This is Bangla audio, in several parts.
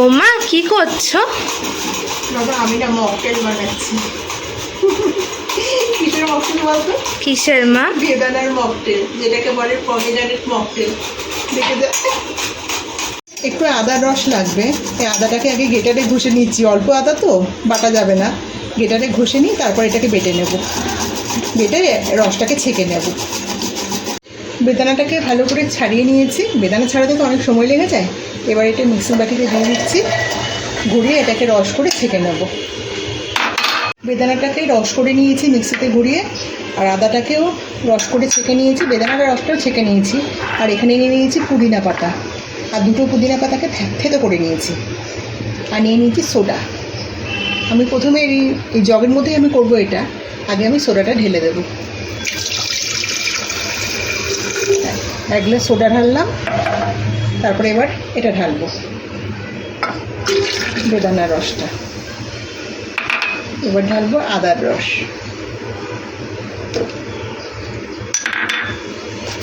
ও মা কি করছ? আমি না মকটেল বানাচ্ছি। কিসের মকটেল বলতো? কিসের মা? বেদানার মকটেল যেটাকে বলে পমিডারেট মকটেল দেখে একটু আদার রস লাগবে। এই আদাটাকে আগে গেটারে ঘষে নিচ্ছি। অল্প আদা তো বাটা যাবে না। গেটারে ঘষে নিই তারপর এটাকে বেটে নেব। বেটে রসটাকে ছেঁকে নেব। বেদানাটাকে ভালো করে ছাড়িয়ে নিয়েছি। বেদানা ছাড়াতে তো অনেক সময় লেগে যায়। এবার এটা মিক্সির বাটিতে দিয়ে দিচ্ছি। ঘুরিয়ে এটাকে রস করে ছেঁকে নেব। বেদানাটাকে রস করে নিয়েছি মিক্সিতে ঘুরিয়ে। আর আদাটাকেও রস করে ছেঁকে নিয়েছি। বেদানাটা রসটাও ছেঁকে নিয়েছি। আর এখানে নিয়ে নিয়েছি পুদিনা পাতা। আর দুটো পুদিনা পাতাকে থেতো করে নিয়েছি। আর নিয়ে নিয়েছি সোডা। আমি প্রথমে এই জগের মধ্যেই আমি করব এটা। আগে আমি সোডাটা ঢেলে দেবো। এক গ্লাস সোডা ঢাললাম। তারপরে এবার এটা ঢালবো। বেদানার রসটা। এবার ঢালবো আদার রস।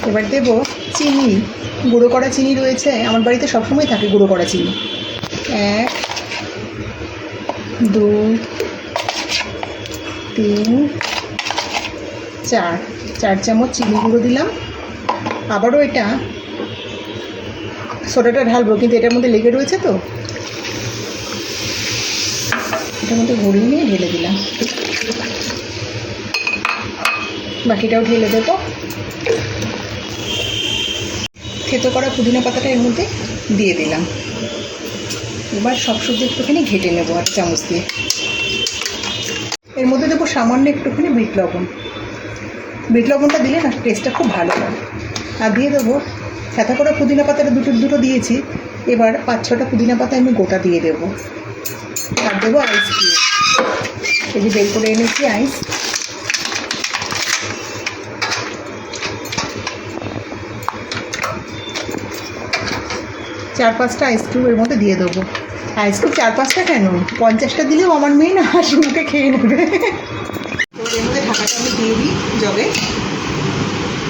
এবার দেবো চিনি। গুঁড়ো করা চিনি রয়েছে। আমার বাড়িতে সবসময় থাকে গুঁড়ো করা চিনি। এক, দুই, তিন, চার। চার চামচ চিনি গুঁড়ো দিলাম। আবারও এটা সোডাটা ঢালবো, কিন্তু এটার মধ্যে লেগে রয়েছে তো। এটার মধ্যে ঘুরিয়ে নিয়ে ঢেলে দিলাম। বাকিটাও ঢেলে দেবো। থেতো করা পুদিনা পাতাটা এর মধ্যে দিয়ে দিলাম। এবার সব সবজি একটুখানি ঘেটে নেব আর চামচ দিয়ে। এর মধ্যে দেবো সামান্য একটুখানি বিট লবণ। বিট লবণটা দিলে না টেস্টটা খুব ভালো হয়। আর দিয়ে দেবো থেতা করা পুদিনা পাতাটা দুটো দুটো দিয়েছি। এবার পাঁচ, ছটা পুদিনা পাতা আমি গোটা দিয়ে দেবো। আর দেবো আইস কিউব এই যে বের করে এনেছি আইস চার, পাঁচটা আইসক্রিম এর মধ্যে দিয়ে দেবো। আইসক্রিম চার, পাঁচটা কেন? পঞ্চাশটা দিলেও আমার মেয়ে না হাসি মুখে খেয়ে নেবে। তো এর মধ্যে ঢাকাটা আমি দিয়ে দিই জবে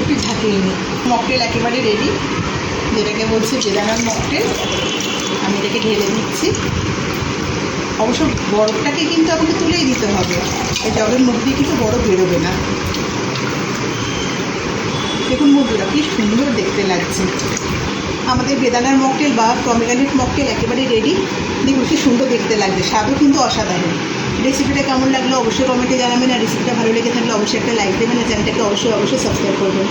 একটু ঝাঁকিয়ে নিই মকটেল একেবারে রেডি যেটাকে বলছি বেদানার মকটেল। আমি এটাকে ঢেলে দিচ্ছি। অবশ্য বরফটাকে কিন্তু আমাকে তুলেই দিতে হবে। এই জলের মধ্যে কিন্তু বরফ বেরোবে না। দেখুন বন্ধুরা কি সুন্দর দেখতে লাগছে। আমাদের বেদানার মকটেল বা পমিগ্রানেট মকটেল একেবারে রেডি দেখুন, কি সুন্দর দেখতে লাগছে। স্বাদও কিন্তু অসাধারণ। রেসিপিটা কেমন লাগল অবশ্যই কমেন্টে জানাবেন, আর রেসিপিটা ভালো লেগে থাকলে অবশ্যই একটা লাইক দেবেন, আর চ্যানেলটাকে অবশ্যই অবশ্যই সাবস্ক্রাইব করবেন।